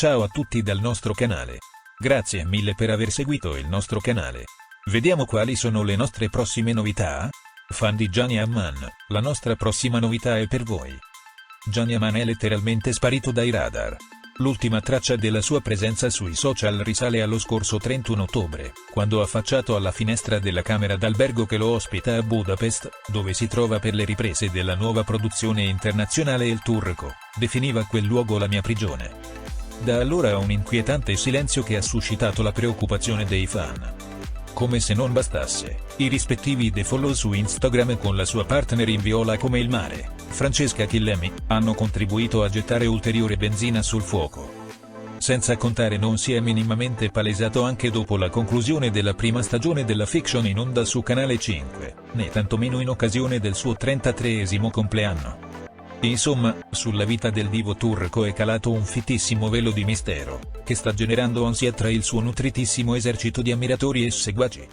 Ciao a tutti dal nostro canale. Grazie mille per aver seguito il nostro canale. Vediamo quali sono le nostre prossime novità? Fan di Gianni Amman, la nostra prossima novità è per voi. Gianni Amman è letteralmente sparito dai radar. L'ultima traccia della sua presenza sui social risale allo scorso 31 ottobre, quando affacciato alla finestra della camera d'albergo che lo ospita a Budapest, dove si trova per le riprese della nuova produzione internazionale Il Turco, definiva quel luogo la mia prigione. Da allora un inquietante silenzio che ha suscitato la preoccupazione dei fan. Come se non bastasse, i rispettivi defollow su Instagram con la sua partner in viola come il mare, Francesca Chillemi, hanno contribuito a gettare ulteriore benzina sul fuoco. Senza contare non si è minimamente palesato anche dopo la conclusione della prima stagione della fiction in onda su Canale 5, né tantomeno in occasione del suo 33esimo compleanno. Insomma, sulla vita del divo turco è calato un fittissimo velo di mistero, che sta generando ansia tra il suo nutritissimo esercito di ammiratori e seguaci.